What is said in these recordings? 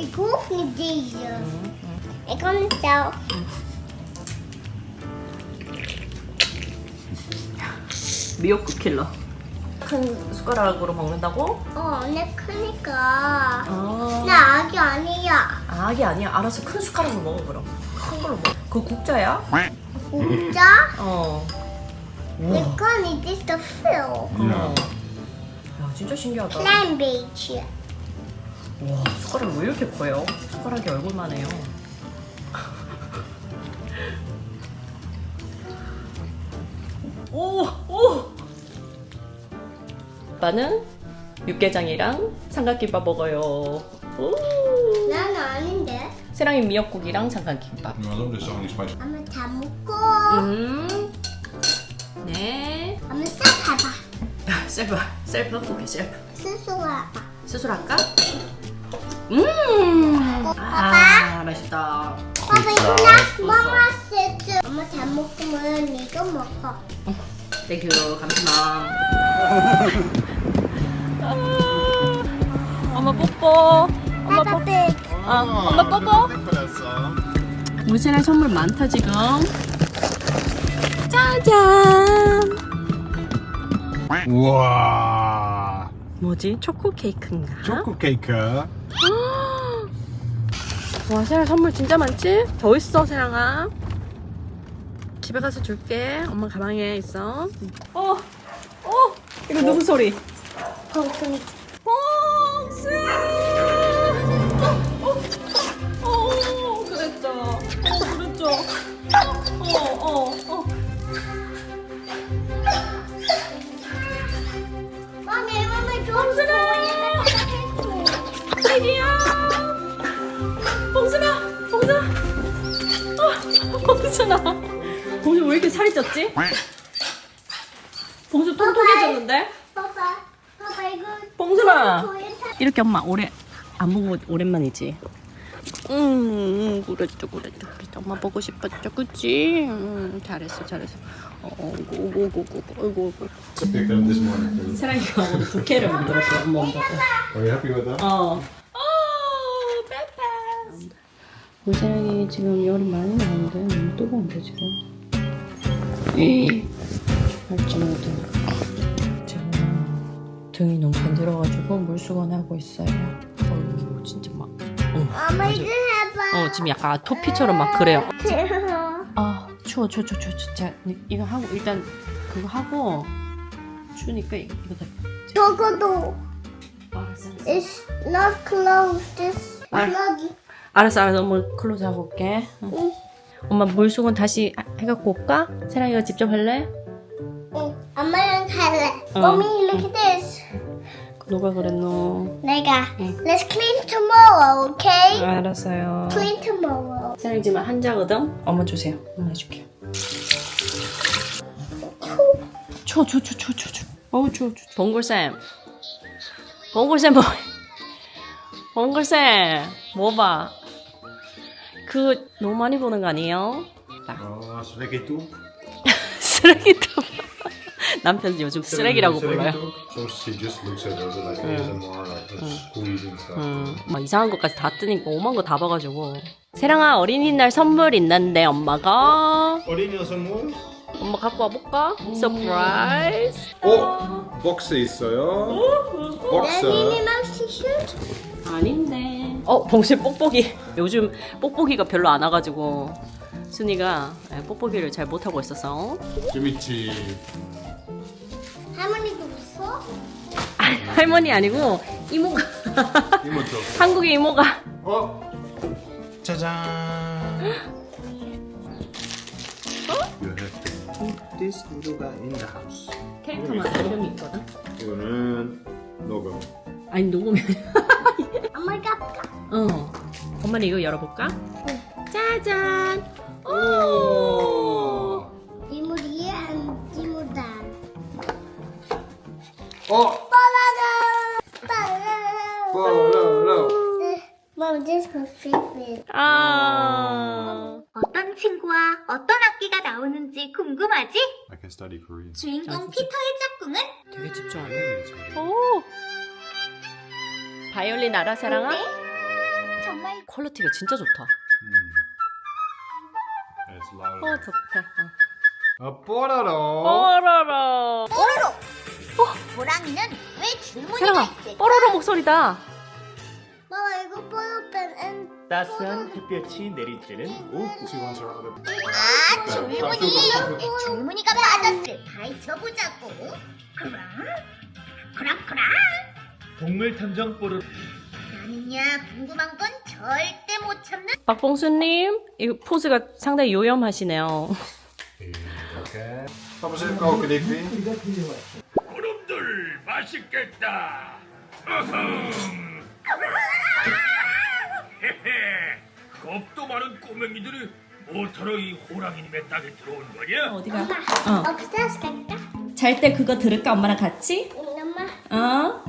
Ik hoef niet deze. Ik kan het zelf. 미역국 킬러. 큰 숟가락으로 먹는다고? 어, 내 크니까. 아. 나 아기 아니야. 아기 아니야. 알아서 큰 숟가락으로 먹어 그럼. 큰 걸로 먹어. 그거 국자야? 진짜? 어. 내건 이제 더 fill. 어. 야 진짜 신기하다. Klein beetje. 와 숟가락이 왜 이렇게 커요? 숟가락이 얼굴만 해요. 오! 오! 오빠는 육개장이랑 삼각김밥 먹어요. 오! 난 아닌데. 세랑이 미역국이랑 삼각김밥. Toch niet spicy. 엄마 다 먹고. 음. 네. 엄마 싹 해봐. 셀프, 셀프 해볼게, 셀프. 스스로 해봐. 스스로 할까? 음. 아, 맛있다. 봐봐 이거 나 먹어 스스. 엄마 다 먹으면 이거 먹어. 땡큐, 감사합니다. 엄마 뽀뽀. 엄마 뽀뽀. 삐. 어, 엄마 뽀뽀. Vanessa. 우리 세랑 선물 많다 지금. 짜잔. Wow. 뭐지? 초코 케이크인가? Choco cake. hè? 와 세랑 선물 진짜 많지? 더 있어 세랑아. 집에 가서 줄게. 엄마 가방에 있어. 어, 어, 이거 누구 소리? 펑펑이. 봉수! 어, 어, 어, 그랬죠. 어, 그랬죠. 어, 어, 어. 봉순아! 봉순 왜 이렇게 살이 쪘지? 봉순 통통해졌는데? 봐봐. 봐봐 이거. 봉순아! 이렇게 엄마 오래 안 보고 오랜만이지? 음, 음 그랬죠 그랬죠 그랬죠 엄마 보고 싶었죠 그치? 음, 잘했어 잘했어 어, 어, 오고 오고 오고 오고 오고 오고 I picked up this morning. 세랑이가 오늘 부케를 만들었어 엄마 온다고 Are you happy with that? 어. 고생이 지금 열이 많이 나는데 너무 뜨거운데 지금. 할지 모르. 지금 등이 너무 간지러가지고 물수건 하고 있어요. 어우 진짜 막. 어, 엄마 이거 해봐. 어 지금 약간 아토피처럼 막 그래요. 아 추워 추워 추워 추워 진짜 이- 이거 하고 일단 그거 하고 추우니까 이- 이거 다. 저거도. 알았어. is not closed. 아. plug. 알았어 알았어 엄마 클로즈 하고 올게 응. 응. 엄마 물수건 다시 해갖고 올까? 세랑이가 직접 할래? 응. 엄마랑 할래. 어. Mommy, look at this. 누가 그랬노? 내가. 응. Let's clean tomorrow, okay? 알았어요 Clean tomorrow. 세랑이 지금 한자거든? 엄마 주세요 엄마 해줄게 추워 추워 추워 추워 추워 추워 어우 추워 추워 봉골쌤 봉골쌤 뭐 봉골쌤 뭐 봐 그 너무 많이 보는 거 아니에요? Slecht toe. 쓰레기통 남편 요즘 쓰레기라고 불러요 she just looks at us like ASMR, like it's squeezing stuff. 음, 막 이상한 것까지 다 뜨니까 오만 거 다 봐가지고 세랑아 어린이날 선물 있는데 엄마가 zo mooi. 엄마 갖고 와볼까? 서프라이즈 어, 박스 있어요. 박스. 미니 마우스 슈트. 아닌데 어 봉실 뽁뽁이 요즘 뽁뽁이가 별로 안 와가지고 순이가 예, 뽁뽁이를 잘 못하고 있었어 재밌지. 할머니도 웃어? 할머니 아니고 이모가 이모 쪽. 한국의 이모가 어. 짜잔. You have to put this guy in the house. 캐릭터마다 이름이 있거든 이거는 로고. 아니 녹으면 엄마 깜깜. 어 엄마는 이거 열어볼까? 짜잔 오 이모리에 안 이모다. 어. Mom, this is my favorite. 아. 어떤 친구와 어떤 악기가 나오는지 궁금하지? I can study Korean. 주인공 피터의 짝꿍은 되게 집중하네. 오. 바이올린 알아, 사랑아? 정말 퀄리티가 진짜 좋다. It's 어. 좋다. A 뽀로로. 뽀로로. 호랑이는 왜 줄무늬가 세랑아, 있을까? 뽀로로 목소리다. 엄마 이거 뽀로뺀 앤 따스한 햇볕이 내릴 때는 오후 아, 줄무늬! 줄무늬가 빠졌을 파헤쳐보자고. 그럼, 그럼, 그럼. 동물 탐정 뽀로 나는야, 궁금한 건 절대 못 참는 박봉수님, 이 포즈가 상당히 요염하시네요. koken, Dickwie. 그놈들 맛있겠다. 헤헤, 겁도 많은 꼬맹이들이 뭐하러 이 호랑이님의 땅에 들어온 거냐? 어디가? upstairs 갈까? 잘 때 그거 들을까 엄마랑 같이? 어?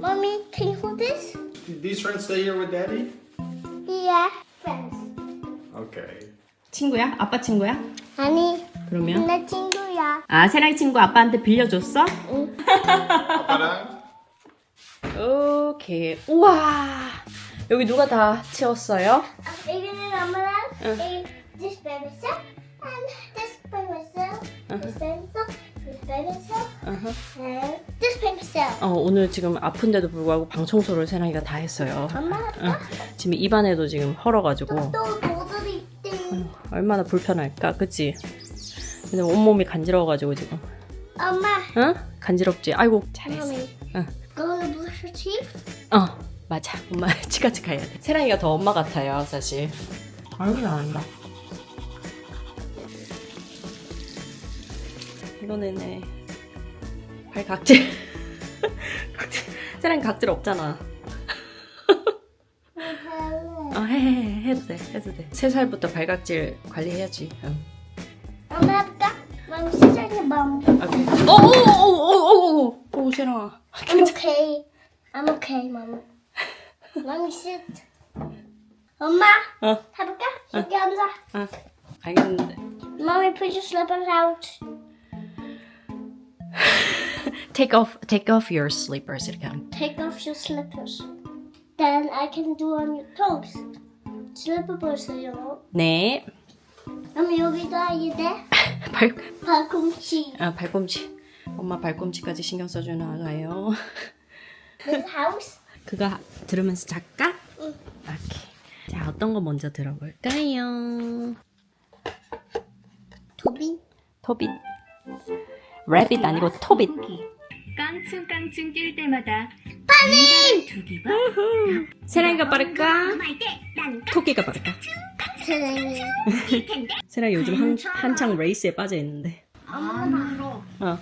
Mommy can you hold this? These friends stay here with daddy? Yeah friends Okay. 친구야? 아빠 친구야? 아니 그러면? 내 친구야 아 세랑 친구 아빠한테 빌려줬어? Papa 오케이. 우와. 여기 누가 다 치웠어요? 이거는 엄마랑 이 this by myself and this by myself this by myself myself 어, 오늘 지금 아픈데도 불구하고 방 청소를 세랑이가 다 했어요. 엄마 응. 지금 입안에도 지금 헐어가지고 또 모들이 있대 얼마나 불편할까, 그치? 근데 온몸이 간지러워가지고 지금. 엄마 응? 간지럽지? 아이고 잘했어. Mommy 응. gonna brush your teeth? 어, 맞아. 엄마 치카치 가야 돼. 세랑이가 더 엄마 같아요, 사실. 아이고 잘한다. 이거는 네. 발 각질. 각질. 세랑이 각질 없잖아. 어, 해, 해, 해. 해도 돼, 해도 돼. 세 살부터 발각질 관리해야지. 응. 엄마 해볼까? Mommy 시작해 mom 오케이. 어, 오, 오, 오, 오, 오, 오, 세랑아. I'm okay I'm okay mom Mommy sit 엄마 어, 해볼까? 여기 앉아 어. 알겠는데. Mommy put your slippers out Take off, take off your slippers 이렇게 하면. Take off your slippers. Then I can do on your toes. 슬리퍼 벗어요. 네. 그럼 여기다 이제 발, 발꿈치. 아, 발꿈치. 엄마 발꿈치까지 신경 써주는 아가예요. This house. 그거 하- 들으면서 작가? 응. 오케이. 자, 어떤 거 먼저 들어볼까요? 도비. 토빗. 래빗 아니고 토빗. 깡충깡충 뛸 때마다 파니. 두기가 세랑이가 빠를까? 토끼가 빠를까? 텐데. 세랑이 요즘 한, 한창 레이스에 빠져 있는데. 엄마로. 어.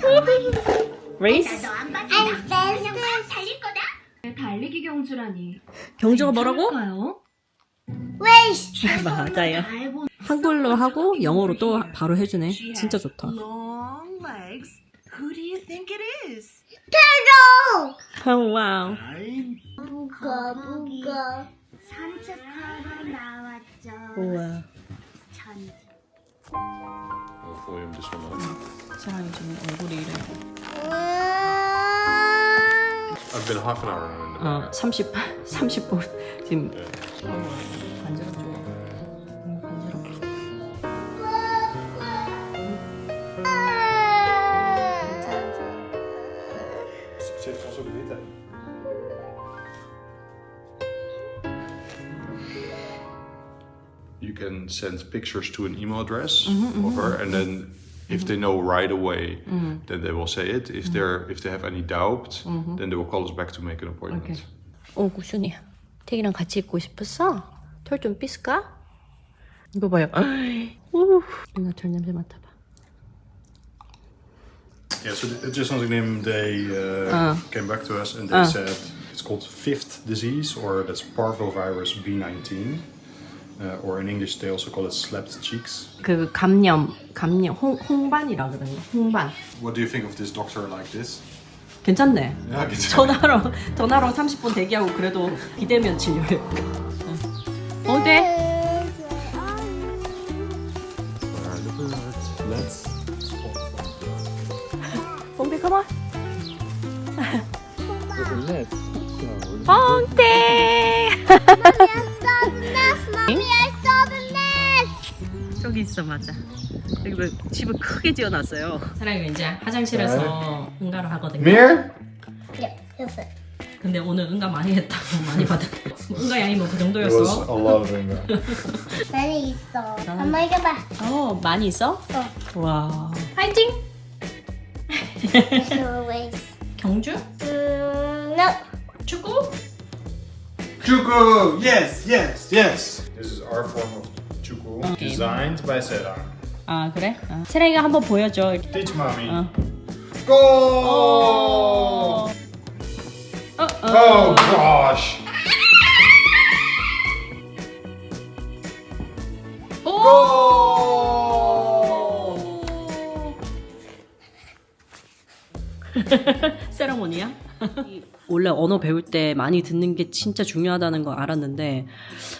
나 레이스? 거다. 달리기 경주라니. 경주가 뭐라고? Waste. 맞아요. 한글로 하고 영어로 또 바로 해주네. 진짜 좋다. long legs. Who do you think it is? turtle. 오, 와우. 부가 부가. 산책하러 나왔죠. 우와. this one up. 세랑이 지금 얼굴이 이래. I've been half an hour 어, 30, 30분 지금 네. 간지럽 You can send pictures to an email address of her, and then if they know right away, then they will say it. If they're if they have any doubt, then they will call us back to make an appointment. 어, 구순이. 태기랑 같이 있고 싶었어? 털 좀 삐을까? 이거 봐요. 우, 누나 털 냄새 맡아봐. Yeah, so the Gisselsingnim, they uh, Uh. came back to us and they Uh. said it's called fifth disease, or that's parvovirus B19, uh, or in English they also call it slapped cheeks. 그 감염, 감염, 홍, 홍반이라 그러네. 홍반. What do you think of this doctor like this? 괜찮네. Yeah, it's 전화로, 전화로 30분 대기하고 그래도 비대면 진료해. 어. 어때? 뻥땡. 저기 있어 맞아. 여기 뭐 집을 크게 지어놨어요. 사람이 이제 화장실에서 응가를 하거든요. Mirror? 네, 근데 오늘 응가 많이 했다고 많이 받았고 응가 양이 뭐 그 It was a 정도였어. lot of 응가. 많이 있어. 엄마 이거 봐. 어 많이 있어? 어. 와. 파이팅. It's always. 경주? 음, no. 축구? Chuku! Yes, yes, yes! This is our form of chuku, Okay. designed by Sarah. 아 그래? 아. 세랑이가 한번 보여줘. Teach mommy. 어. Goal! 어. 어. Oh gosh! 오! 세레모니야? 원래 언어 배울 때 많이 듣는 게 진짜 중요하다는 거 알았는데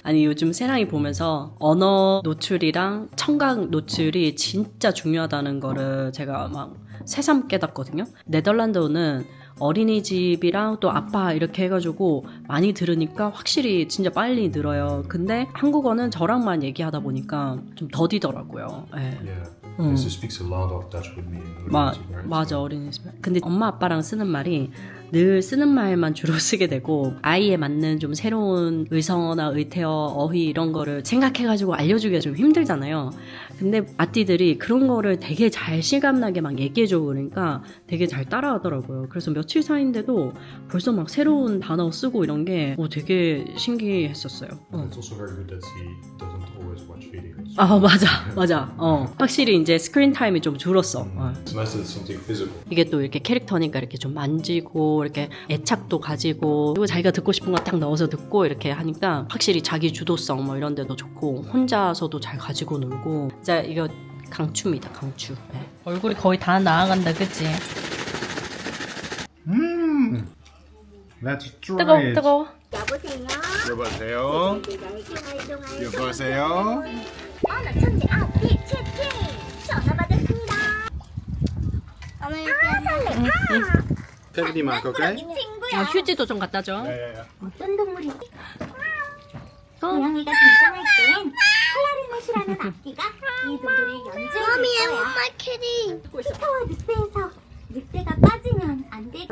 아니 요즘 세랑이 보면서 언어 노출이랑 청각 노출이 진짜 중요하다는 거를 제가 막 새삼 깨닫거든요. 네덜란드어는 어린이집이랑 또 아빠 이렇게 해가지고 많이 들으니까 확실히 진짜 빨리 늘어요. 근데 한국어는 저랑만 얘기하다 보니까 좀 더디더라고요. 예. Yeah. She speaks a lot of Dutch with me. in 마, Rotterdam, right? 맞아 어린이집 근데 엄마 아빠랑 쓰는 말이 늘 쓰는 말만 주로 쓰게 되고 아이에 맞는 좀 새로운 의성어나 의태어 어휘 이런 거를 생각해가지고 알려주기가 좀 힘들잖아요. 근데 아띠들이 그런 거를 되게 잘 실감나게 막 얘기해주고 그러니까 되게 잘 따라하더라고요. 그래서 며칠 사이인데도 벌써 막 새로운 단어 쓰고 이런 게 오, 되게 신기했었어요. 어. 아 맞아. 맞아. 어. 확실히 이제 스크린 타임이 좀 줄었어. 어. Something visible. 이게 또 이렇게 캐릭터니까 이렇게 좀 만지고 이렇게 애착도 가지고 그리고 자기가 듣고 싶은 거 딱 넣어서 듣고 이렇게 하니까 확실히 자기 주도성 뭐 이런 데도 좋고 혼자서도 잘 가지고 놀고 진짜 이거 강추입니다 강추 네. 얼굴이 거의 다 나아간다 그치? Let's try 뜨거워 it. 뜨거워 여보세요? 여보세요? 여보세요? 어나 천재 아피 채팅 전화 받았습니다 엄마 이거 친구야 어, 휴지도 좀 갖다 줘. 어떤 동물이 고양이가 등장할 땐 클라리넷이라는 악기가 이들을 연주해 줄 거야 kitty. 피터와 늑대에서 늑대가 빠지면 안 돼.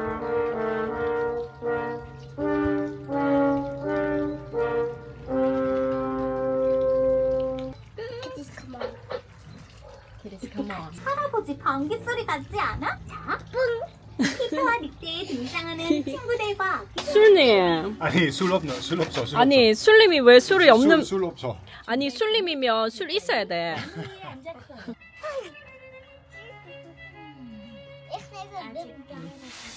할아버지 방귀 소리 같지 않아? 자, 뿡! 피터와 늑대에 등장하는 친구들과 술님. 아니 술 없노 술 없어 술 아니 술님이 왜 술이 없어 없는 술, 술 없어. 아니 술님이면 술 있어야 돼.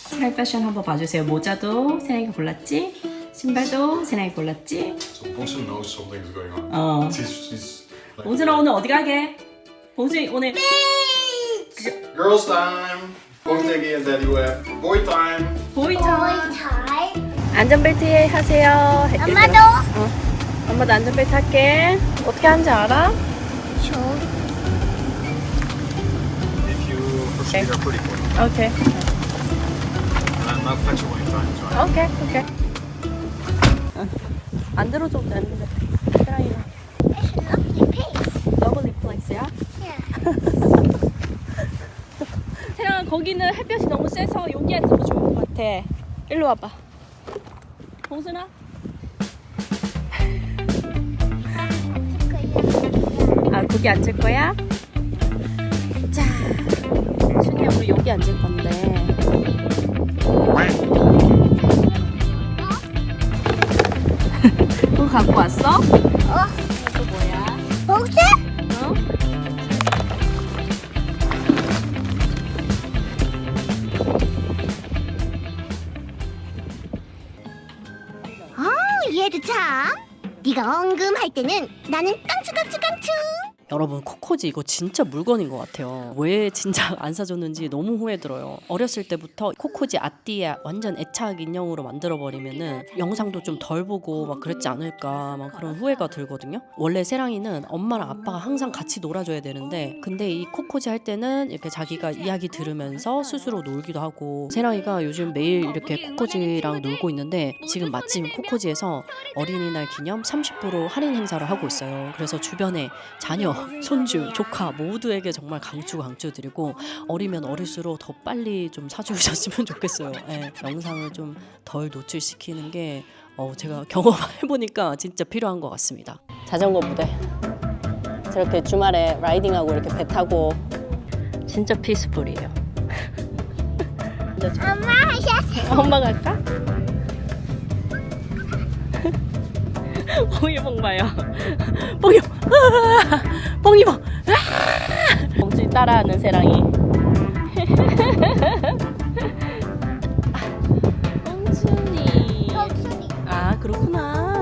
스타일 패션 한번 봐주세요. 모자도 세랑이가 골랐지? 신발도 세랑이 골랐지? So Bossen knows something is going on 어. She's, she's like, 봉순아 오늘 어디 가게? 봉순이 오늘 Girls time web Boy time 보이터 boy time. 안전벨트 하세요 엄마도. 엄마도 안전벨트 할게 어떻게 하는지 알아? If you proceed are pretty quick 오케이 And I'm not flexible in time so 오케이 오케이 안 들어줘도 되는데 세랑이가 It's a lovely piece. 더블 리플렉스야? Yeah. 세랑아 거기는 햇볕이 너무 세서 여기 앉으면 좋을 것 같아 일로 와봐 봉순아 아 거기 앉을 거야? 자 순이야 우리 여기 앉을 건데 그거 갖고 왔어? 어? 이거 뭐야? 봉지? 네가 엉금할 때는 나는 깡충. 여러분 코코지 이거 진짜 물건인 것 같아요. 왜 진짜 안 사줬는지 너무 후회 들어요. 어렸을 때부터 코코지 아띠에 완전 애착 인형으로 만들어 버리면은 영상도 좀 덜 보고 막 그랬지 않을까 막 그런 후회가 들거든요. 원래 세랑이는 엄마랑 아빠가 항상 같이 놀아줘야 되는데 근데 이 코코지 할 때는 이렇게 자기가 이야기 들으면서 스스로 놀기도 하고 세랑이가 요즘 매일 이렇게 코코지랑 놀고 있는데 지금 마침 코코지에서 어린이날 기념 30% 할인 행사를 하고 있어요. 그래서 주변에 자녀 손주, 조카 모두에게 정말 강추 강추 드리고 어리면 어릴수록 더 빨리 좀 사주셨으면 좋겠어요. 예, 영상을 좀 덜 노출시키는 게 어, 제가 경험해 보니까 진짜 필요한 것 같습니다. 자전거 부대. 저렇게 주말에 라이딩하고 이렇게 배 타고 진짜 피스풀이에요. 엄마 하셨어. 엄마 갈까? 뽕이뽕 봐요. 뽕이 뽕. 아! 뽕이뽕. 아! 뽕지 따라하는 세랑이. 뽕순이. 덕순이. 아 그렇구나.